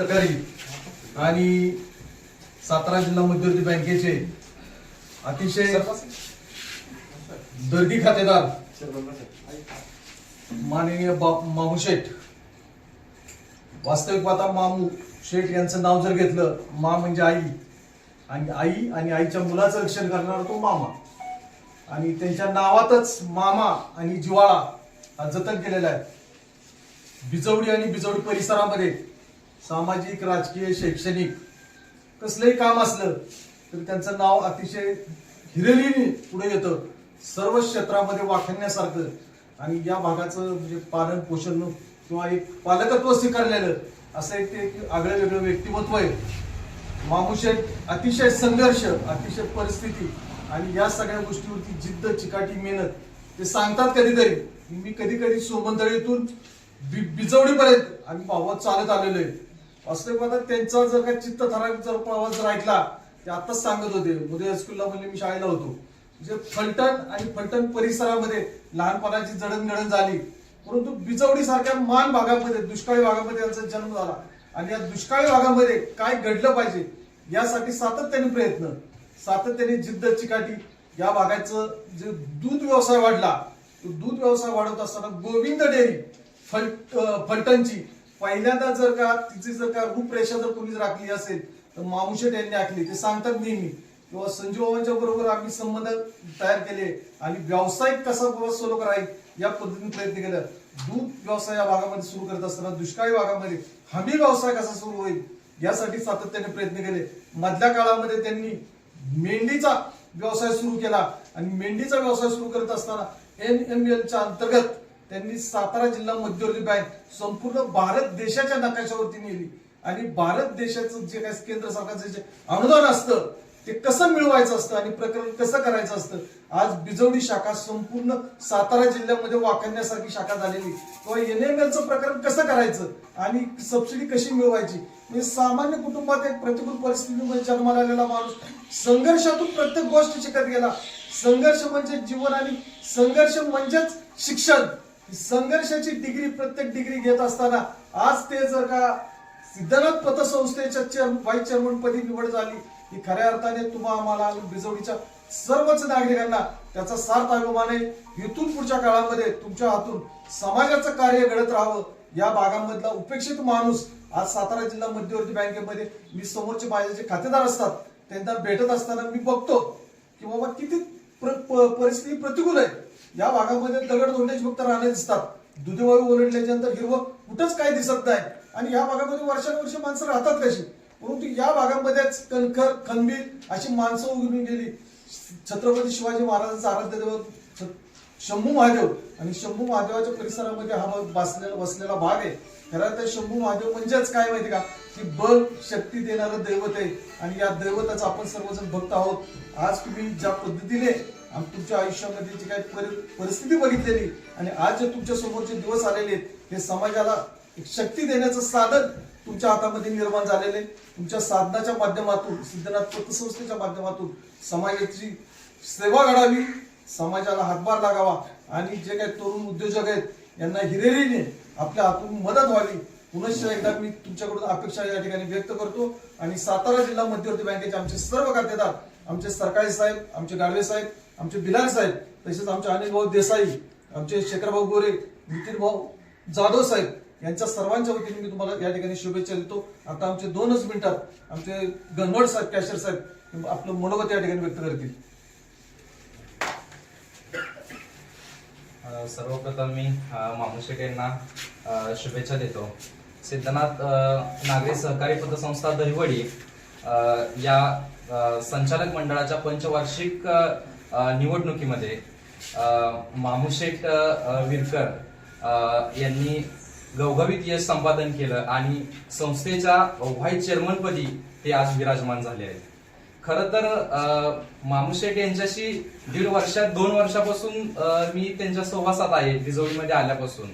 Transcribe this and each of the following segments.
सरकारी आणि सातारा जिल्हा मध्यवर्ती बँकेचे अतिशय दर्दी खातेदार माननीय बा- मामू शेठ. वास्तविक पाहता मामू शेठ यांचं नाव जर घेतलं मा म्हणजे आई. आणि आई आणि आईच्या मुलाचं रक्षण करणारा तो मामा. आणि त्यांच्या नावातच मामा आणि जिवाळा हा जतन केलेला आहे. बिजवडी आणि बिजवडी परिसरामध्ये सामाजिक राजकीय शैक्षणिक कसलंही काम असलं तर त्यांचं नाव अतिशय हिरेलीने पुढे येतं. सर्व क्षेत्रामध्ये वाखाणण्यासारखं. आणि या भागाचं म्हणजे पालन पोषण किंवा एक पालकत्व स्वीकारलेलं असं एक ते एक आगळं वेगळं व्यक्तिमत्व आहे. मामुशेठ अतिशय संघर्ष अतिशय परिस्थिती आणि या सगळ्या गोष्टीवरती जिद्द चिकाटी मेहनत ते सांगतात कधीतरी. मी कधी कधी सोमंतळीतून बि- बिजवडीपर्यंत आम्ही भावात चालत आलेलो आहे. वास्तविक पाहता त्यांचा जर का चित्त ठराविक जर प्रवास जर ऐकला ते आताच सांगत होते. मोदी हायस्कूलला म्हणजे मी शाळेला होतो. म्हणजे फलटण आणि फलटण परिसरामध्ये लहानपणाची जडणघडण झाली. परंतु बिजवडी सारख्या मान भागामध्ये दुष्काळी भागामध्ये यांचा जन्म झाला. आणि या दुष्काळी भागामध्ये काय घडलं पाहिजे यासाठी सातत्याने प्रयत्न. सातत्याने जिद्द चिकाटी. या भागाचं जे दूध व्यवसाय वाढला तो दूध व्यवसाय वाढवत असताना गोविंद डेअरी फल फलटणची पहिल्यांदा जर का तिची जर का रूपरेषा जर कोणी राखली असेल तर मामुशेट यांनी आखली. ते सांगतात नेहमी किंवा संजीव बाबांच्या बरोबर आम्ही संबंध तयार केले आणि व्यावसायिक कसा बाबा सुरू करायचा या पद्धतीने प्रयत्न केला. दूध व्यवसाय या भागामध्ये सुरू करत असताना दुष्काळी भागामध्ये हमी व्यवसाय कसा सुरू होईल यासाठी सातत्याने प्रयत्न केले. मधल्या काळामध्ये त्यांनी मेंढीचा व्यवसाय सुरू केला. आणि मेंढीचा व्यवसाय सुरू करत असताना एन एम एलच्या अंतर्गत त्यांनी सातारा जिल्हा मध्यवर्ती बँक संपूर्ण भारत देशाच्या नकाशावरती नेली. आणि भारत देशाचं जे काही केंद्र सरकारचं जे अनुदान असतं ते कसं मिळवायचं असतं आणि प्रकरण कसं करायचं असतं आज बिजवडी शाखा संपूर्ण सातारा जिल्ह्यामध्ये वाखाणण्यासारखी शाखा झालेली. किंवा एनएमएलचं प्रकरण कसं करायचं आणि सबसिडी कशी मिळवायची? म्हणजे सामान्य कुटुंबात एक प्रतिकूल परिस्थितीमध्ये जन्माला आलेला माणूस संघर्षातून प्रत्येक गोष्ट शिकत गेला. संघर्ष म्हणजे जीवन आणि संघर्ष म्हणजेच शिक्षण. संघर्षाची डिग्री प्रत्येक डिग्री घेत असताना आज ते जर का सिद्धनाथ पतसंस्थेच्या चेअर व्हाईस चेअरमन पदी निवड झाली ही खऱ्या अर्थाने तुम्हा आम्हाला बिजवडीच्या सर्वच नागरिकांना त्याचा सार्थ अभिमान आहे. इथून पुढच्या काळामध्ये तुमच्या हातून समाजाचं कार्य घडत राहावं या भागामधला उपेक्षित माणूस आज सातारा जिल्हा मध्यवर्ती बँकेमध्ये मी समोरचे माझे जे खातेदार असतात त्यांना भेटत असताना मी बघतो की बाबा किती प्र- परिस्थिती प्रतिकूल आहे. या भागामध्ये दगड दोंडेच फक्त राहणे दिसतात. दुधीवायू ओरडल्याच्या नंतर हिरवं कुठंच काय दिसत नाही. आणि या भागामध्ये वर्षानुवर्ष माणसं राहतात कशी? परंतु या भागामध्येच कणखर खंबीर अशी माणसं उघडून गेली. छत्रपती शिवाजी महाराजांचा आराध्य देव शंभू महादेव. आणि शंभू महादेवाच्या परिसरामध्ये हा भाग बसलेला बसलेला भाग आहे. खरं तर शंभू महादेव म्हणजेच काय माहिती का? की बल शक्ती देणारं दैवत आहे. आणि या दैवताचं आपण सर्वजण भक्त आहोत. आज तुम्ही ज्या पद्धतीने आणि तुमच्या आयुष्यामध्ये जी काही परि- परिस्थिती बघितलेली. आणि आज जे तुमच्या समोरचे दिवस आलेले आहेत हे समाजाला एक शक्ती देण्याचं साधन तुमच्या हातामध्ये निर्माण झालेले तुमच्या साधनाच्या माध्यमातून सिद्धनाथ पतसंस्थेच्या माध्यमातून समाजाची सेवा घडावी समाजाला हातभार लागावा. आणि जे काही तरुण उद्योजक आहेत यांना हिरेरीने आपल्या हातून मदत व्हावी. पुनश्च एकदा मी तुमच्याकडून अपेक्षा या ठिकाणी व्यक्त करतो. आणि सातारा जिल्हा मध्यवर्ती बँकेचे आमचे सर्व खातेदार आमचे सरकारी साहेब आमचे गाडवे साहेब आमचे बिलार साहेब तसेच आमचे अनिल भाऊ देसाई आमचे शेखरभाऊ गोरे नितीन भाऊ जाधव साहेब यांच्या सर्वांच्या वतीने मी तुम्हाला या ठिकाणी शुभेच्छा देतो. आता आमचे दोनच मिनिटात आमचे गनवड साहेब कॅशर साहेब आपलं मनोगत या ठिकाणी व्यक्त करतील. सर्वप्रथम मी मामू शेठ यांना शुभेच्छा देतो. सिद्धनाथ नागरी सहकारी पतसंस्था दहिवडी या संचालक मंडळाच्या पंचवार्षिक निवडणुकीमध्ये अ, विरकर यांनी गवगवीत यश संपादन केलं आणि संस्थेच्या व्हाईस चेअरमनपदी ते आज विराजमान झाले आहेत. खर तर अ, मामुशेठ यांच्याशी दीड वर्षात दोन वर्षापासून मी त्यांच्या सहवासात आहे बिजोळीमध्ये आल्यापासून.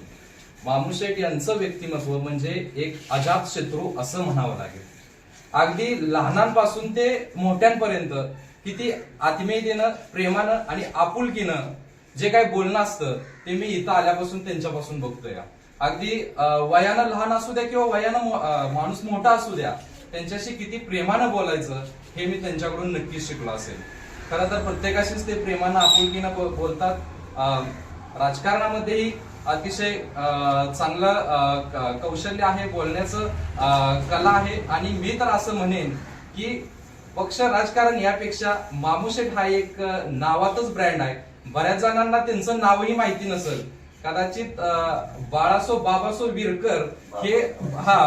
मामुशेठ यांचं व्यक्तिमत्व म्हणजे एक अजात शत्रू असं म्हणावं लागेल. अगदी लहानांपासून ते मोठ्यांपर्यंत किती आत्मीयतेनं प्रेमानं आणि आपुलकीनं जे काही बोलणं असतं ते मी इथं आल्यापासून त्यांच्यापासून बघतोय. अगदी वयानं लहान असू द्या किंवा वयानं माणूस मोठा असू द्या त्यांच्याशी किती प्रेमानं बोलायचं हे मी त्यांच्याकडून नक्कीच शिकलो असेल. खरं तर प्रत्येकाशीच ते प्रेमानं आपुलकीनं बोलतात. राजकारणामध्येही अतिशय चांगलं कौशल्य आहे बोलण्याचं कला आहे. आणि मी तर असं म्हणेन की पक्ष राजकारण यापेक्षा मामुशेट हा एक नावातच ब्रँड आहे. बऱ्याच जणांना त्यांचं नावही माहिती नसेल. कदाचित बाळासो बाबासो विरकर हे हा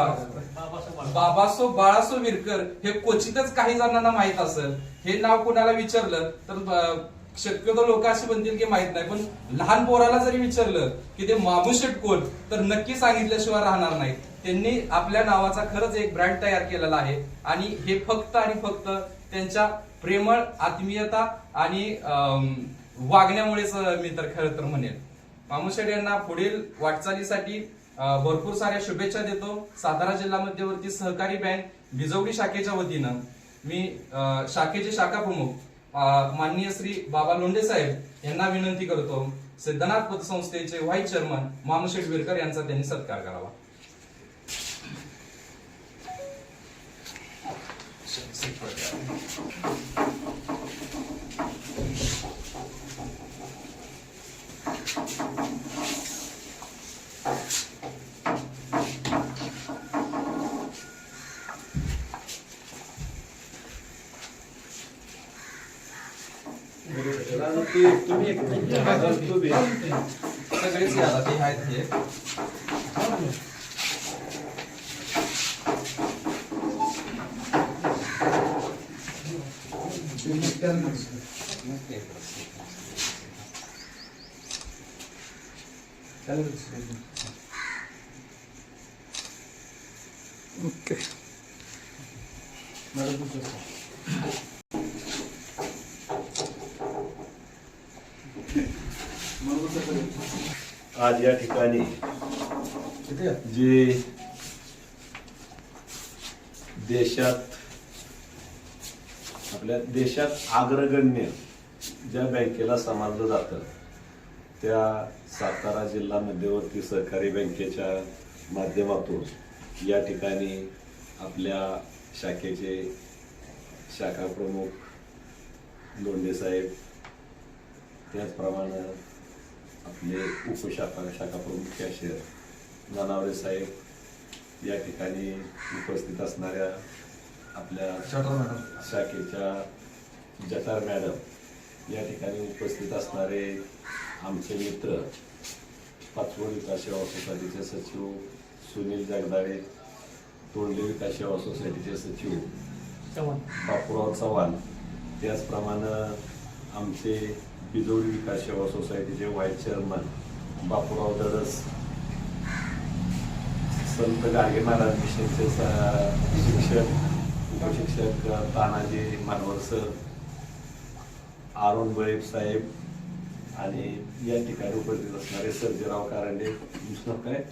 बाबासो बाळासो विरकर हे क्वचितच काही जणांना माहीत असेल. हे नाव कुणाला विचारलं तर शक्यतो लोक असे म्हणतील की माहीत नाही. पण लहान पोराला जरी विचारलं की ते मामुशेट कोण तर नक्की सांगितल्याशिवाय राहणार नाही त्यांनी आपल्या नावाचा खरंच एक ब्रँड तयार केलेला आहे. आणि हे फक्त आणि फक्त त्यांच्या प्रेमळ आत्मीयता आणि अं, वागण्यामुळेच मी तर खरं तर म्हणेन मामुशेट यांना पुढील वाटचालीसाठी भरपूर साऱ्या शुभेच्छा देतो. सातारा जिल्हा मध्यवर्ती सहकारी बँक बिजवडी शाखेच्या वतीनं मी अं, शाखेचे शाखा प्रमुख माननीय श्री बाबा लोंढे साहेब यांना विनंती करतो. सिद्धनाथ पतसंस्थेचे व्हाईस चेअरमन मामुशेठ विरकर यांचा त्यांनी सत्कार करावा. सगळेच या ते आहेत हे ओके आज या ठिकाणी। किती आहे? जे। देशात आपल्या देशात अग्रगण्य ज्या बँकेला समजलं जातं त्या सातारा जिल्हा मध्यवर्ती सहकारी बँकेच्या माध्यमातून या ठिकाणी आपल्या शाखेचे शाखा प्रमुख लोंढे साहेब त्याचप्रमाणे आपले उपशाखा शाखा प्रमुख कॅशियर नानावरे साहेब या ठिकाणी उपस्थित असणाऱ्या आपल्या. शाखेच्या जटार मॅडम या ठिकाणी उपस्थित असणारे आमचे मित्र पाचवड विकास सेवा सोसायटीचे सचिव सुनील जगदाळे तोंडले विकास सेवा सोसायटीचे सचिव बापूराव चव्हाण त्याचप्रमाणे आमचे बिजोडी विकास सेवा सोसायटीचे व्हाईस चेअरमन बापूराव दडस संत गाडगे महाराज मिशनचे स- शिक्षक तानाजी मानवर सर अरुण बळीप साहेब आणि या ठिकाणी उपस्थित असणारे सर्जेराव कारंडे काय.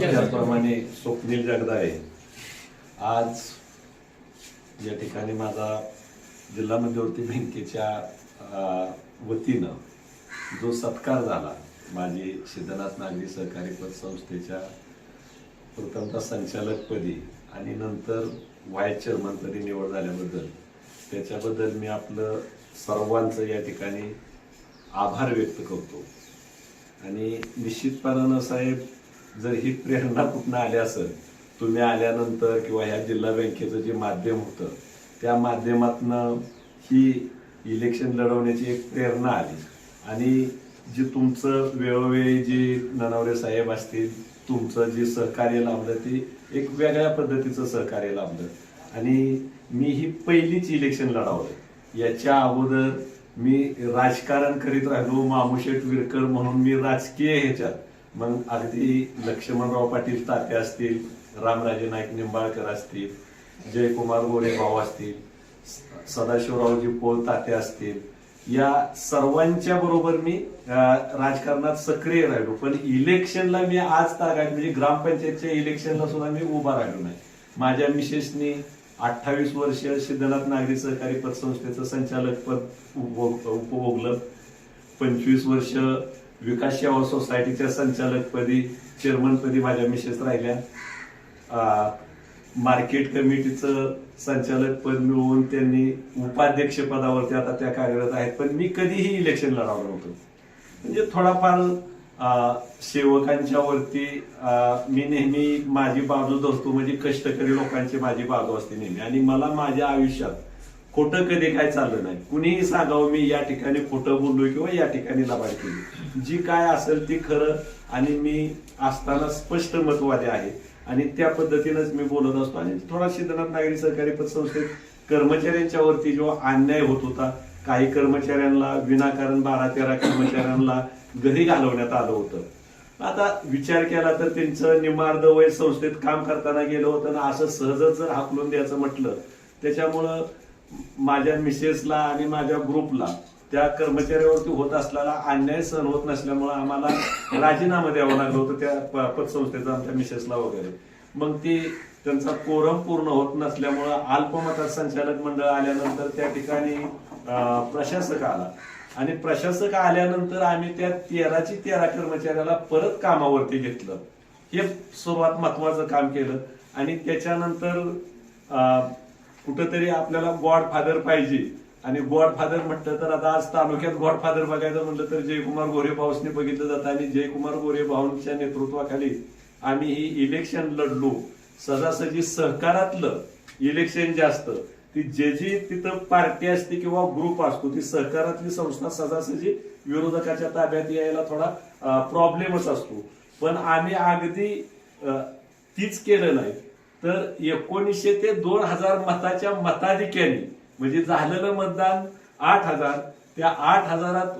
त्याचप्रमाणे स्वप्नील. जगदाळे. आज या ठिकाणी माझा जिल्हा मध्यवर्ती बँकेच्या वतीनं जो सत्कार झाला माझी सिद्धनाथ नागरी सहकारी पतसंस्थेच्या प्रथमतः संचालकपदी आणि नंतर व्हाईस चेअरमनपदी निवड झाल्याबद्दल. त्याच्याबद्दल मी आपलं सर्वांचं या ठिकाणी आभार व्यक्त करतो. आणि निश्चितपणानं साहेब जर ही प्रेरणा कुठनं आली असेल तुम्ही आल्यानंतर किंवा ह्या जिल्हा बँकेचं जे माध्यम होतं त्या माध्यमातनं ही इलेक्शन लढवण्याची एक प्रेरणा आली. आणि जे तुमचं वेळोवेळी जे ननावरे साहेब असतील तुमचं जे सहकार्य लाभलं ते एक वेगळ्या पद्धतीचं सहकार्य लाभलं. आणि मी ही पहिलीच इलेक्शन लढवलं. याच्या अगोदर मी राजकारण करीत राहिलो मामुशेठ विरकर म्हणून मी राजकीय ह्याच्यात. मग अगदी लक्ष्मणराव पाटील ताते असतील रामराजे नाईक निंबाळकर असतील जयकुमार गोरे भाऊ असतील स- सदाशिवरावजी पोल ताते असतील या सर्वांच्या बरोबर मी राजकारणात सक्रिय राहिलो. पण इलेक्शनला मी आज तागायत म्हणजे ग्रामपंचायतच्या इलेक्शनला सुद्धा मी उभा राहिलो नाही. माझ्या मिसेसनी अठ्ठावीस वर्ष सिद्धनाथ नागरी सहकारी पतसंस्थेचं संचालक पद उपभोग- उपभोगलं. पंचवीस वर्ष विकास सेवा सोसायटीच्या संचालकपदी चेअरमनपदी माझ्या मिसेस राहिल्या. मार्केट कमिटीचं संचालक पद मिळवून त्यांनी उपाध्यक्ष पदावरती आता त्या कार्यरत आहेत. पण मी कधीही इलेक्शन लढवलं नव्हतं. म्हणजे थोडाफार सेवकांच्यावरती सेवकांच्या वरती मी नेहमी माझी बाजू धरतो. म्हणजे कष्टकरी लोकांची माझी बाजू असते नेहमी. आणि मला माझ्या आयुष्यात खोटं कधी काय चाललं नाही. कुणीही सांगावं मी या ठिकाणी खोटं बोललो किंवा या ठिकाणी लबाड केली. जी काय असेल ती खरं आणि मी असताना स्पष्ट मतवादी आहे. आणि त्या पद्धतीनंच मी बोलत असतो. आणि थोडा सिद्धनाथ नागरी सहकारी पतसंस्थेत कर्मचाऱ्यांच्या वरती जेव्हा अन्याय होत होता काही कर्मचाऱ्यांना विनाकारण बारा तेरा कर्मचाऱ्यांना घरी घालवण्यात आलं होतं. आता विचार केला तर त्यांचं निमार्द वय संस्थेत काम करताना गेलं होतं ना असं सहजच जर हाकलून द्यायचं म्हटलं त्याच्यामुळं माझ्या मिसेसला आणि माझ्या ग्रुपला त्या कर्मचाऱ्यावरती होत असलेला अन्याय सहन होत नसल्यामुळं आम्हाला राजीनामा द्यावं लागलं होतं त्या प- पतसंस्थेचा आमच्या मिसेसला वगैरे. मग ते त्यांचा कोरम पूर्ण होत नसल्यामुळं अल्पमतात संचालक मंडळ आल्यानंतर त्या ठिकाणी प्रशासक आला. आणि प्रशासक आल्यानंतर आम्ही त्या तेराची तेरा कर्मचाऱ्याला परत कामावरती घेतलं. हे सर्वात महत्वाचं काम केलं. आणि त्याच्यानंतर कुठंतरी आपल्याला गॉड फादर पाहिजे. आणि गॉडफादर म्हटलं तर आता आज तालुक्यात गॉडफादर बघायचं म्हटलं तर जयकुमार गोरे भाऊसने बघितलं जातं आणि जयकुमार गोरे भाऊंच्या नेतृत्वाखाली आम्ही ही इलेक्शन लढलो. सजासजी सहकारातलं इलेक्शन जे असतं ती जे जी तिथं पार्टी असते किंवा ग्रुप असतो ती सहकारातली संस्था सजासजी विरोधकाच्या ताब्यात यायला थोडा प्रॉब्लेमच असतो. पण आम्ही अगदी तीच केलं नाही. तर एकोणीसशे ते दोन हजार मताच्या मताधिक्याने म्हणजे झालेलं मतदान आठ हजार. त्या आठ हजारात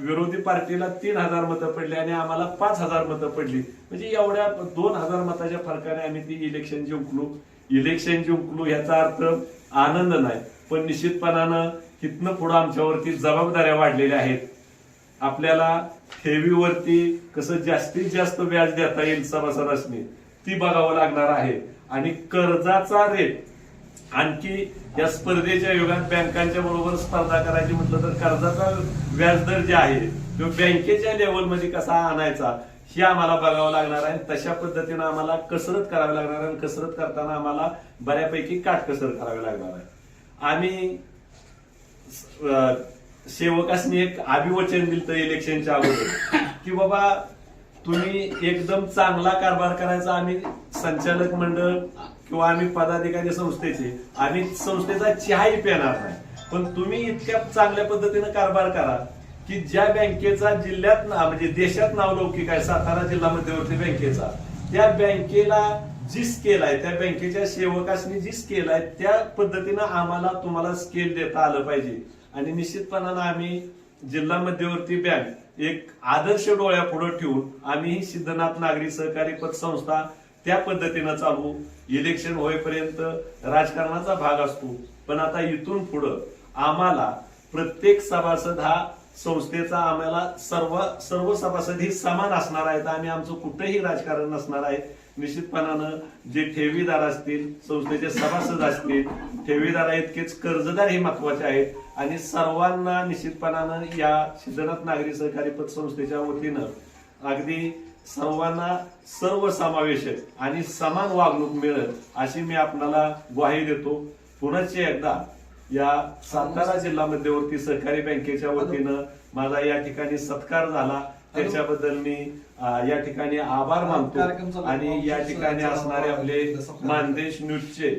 विरोधी पार्टीला तीन हजार मतं पडली आणि आम्हाला पाच हजार मतं पडली. म्हणजे एवढ्या दोन हजार मताच्या फरकाने आम्ही ती इलेक्शन जिंकलो इलेक्शन जिंकलो याचा अर्थ आनंद नाही. पण निश्चितपणानं इथनं पुढं आमच्यावरती जबाबदाऱ्या वाढलेल्या आहेत. आपल्याला ठेवीवरती कसं जास्तीत जास्त व्याज देता येईल सभासदासनी ती बघावं लागणार आहे. आणि कर्जाचा रेट आणखी या स्पर्धेच्या युगात बँकांच्या बरोबर स्पर्धा करायची म्हटलं तर कर्जाचा व्याजदर जे आहे तो बँकेच्या लेवलमध्ये कसा आणायचा हे आम्हाला बघावं लागणार आहे. तशा पद्धतीनं आम्हाला कसरत करावी लागणार आहे आणि कसरत करताना आम्हाला बऱ्यापैकी काटकसर करावी लागणार आहे. आम्ही सेवकासनी एक अभिवचन दिलं इलेक्शनच्या अगोदर की बाबा तुम्ही एकदम चांगला कारभार करायचा. आम्ही संचालक मंडळ किंवा आम्ही पदाधिकारी संस्थेचे आम्ही संस्थेचा चहाही पेणार नाही. पण तुम्ही इतक्या चांगल्या पद्धतीनं कारभार करा की ज्या बँकेचा जिल्ह्यात म्हणजे देशात नावलौकिक आहे सातारा जिल्हा मध्यवर्ती बँकेचा त्या बँकेला जी स्केल आहे त्या बँकेच्या सेवकासनी जी स्केल आहे त्या पद्धतीनं आम्हाला तुम्हाला स्केल देता आलं पाहिजे. आणि निश्चितपणानं आम्ही जिल्हा मध्यवर्ती बँक एक आदर्श डोळ्या पुढे ठेवून आम्ही सिद्धनाथ नागरी सहकारी पतसंस्था त्या पद्धतीनं चालू. इलेक्शन होईपर्यंत राजकारणाचा भाग असतो. पण आता इथून पुढं आम्हाला प्रत्येक सभासद हा संस्थेचा आम्हाला सर्व सर्व सभासद ही समान असणार आहेत. आणि आमचं कुठेही राजकारण नसणार आहे. निश्चितपणानं जे ठेवीदार असतील संस्थेचे सभासद असतील ठेवीदार इतकेच कर्जदार हे महत्त्वाचे आहेत. आणि सर्वांना निश्चितपणानं या सिद्धनाथ नागरी सहकारी पतसंस्थेच्या वतीनं अगदी सर्वांना सर्वसमावेशक आणि समान वागणूक मिळेल अशी मी आपणाला ग्वाही देतो. पुनश्च एकदा या सातारा जिल्हा मध्यवर्ती सहकारी बँकेच्या वतीनं माझा या ठिकाणी सत्कार झाला. त्याच्याबद्दल मी या ठिकाणी आभार मानतो आणि या ठिकाणी असणारे आपले मानदेश न्यूजचे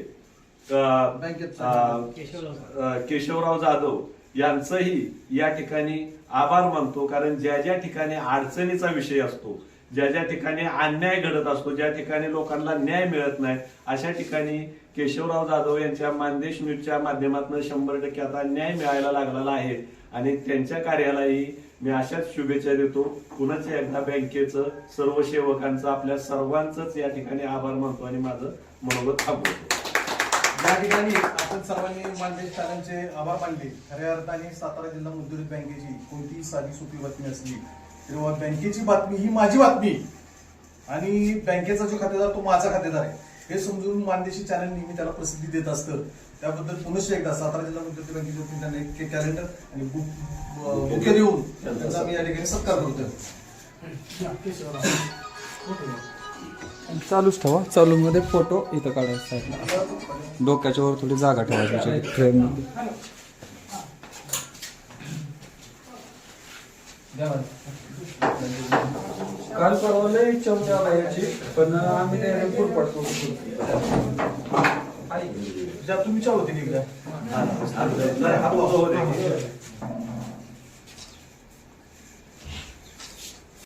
केशवराव जाधव यांचंही या ठिकाणी आभार मानतो. कारण ज्या ज्या ठिकाणी अडचणीचा विषय असतो ज्या ज्या ठिकाणी अन्याय घडत असतो ज्या ठिकाणी लोकांना न्याय मिळत नाही अशा ठिकाणी केशवराव जाधव यांच्या मानदेश न्यूजच्या माध्यमातून शंभर टक्के आता न्याय मिळायला लागलेला आहे. आणि त्यांच्या कार्यालाही मी अशाच शुभेच्छा देतो. पुन्हाच एकदा बँकेचं सर्व सेवकांचं आपल्या सर्वांचंच या ठिकाणी आभार मानतो आणि माझं मनोगत थांबवतो. या ठिकाणी आपण सर्वांनी मानदेश टाकांचे आभार मानले. खऱ्या अर्थाने सातारा जिल्हा मजदूर बँकेची कोणतीही साधी सोपी बातमी असली तेव्हा बँकेची बातमी ही माझी बातमी. आणि बँकेचा जो खातेदार तो माझा खातेदार आहे. हे समजून मानदेशी चॅनल नेहमी त्याला प्रसिद्धी देत असतं. त्याबद्दल पुनश्च एकदा सातारा जिल्हा मध्यवर्ती बँकेच्या वतीने त्यांना एक कॅलेंडर आणि बुक बुके देऊन त्यांचा मी या ठिकाणी सत्कार करतोय. चालूच ठेवा. चालू मध्ये फोटो इथं काढायचा. डोक्याच्या वर थोडी जागा ठेवायची. फ्रेम. इच्छा होती आला याची पण आम्ही ते पुरपाट करू ज्या तुम्ही होती निघल्या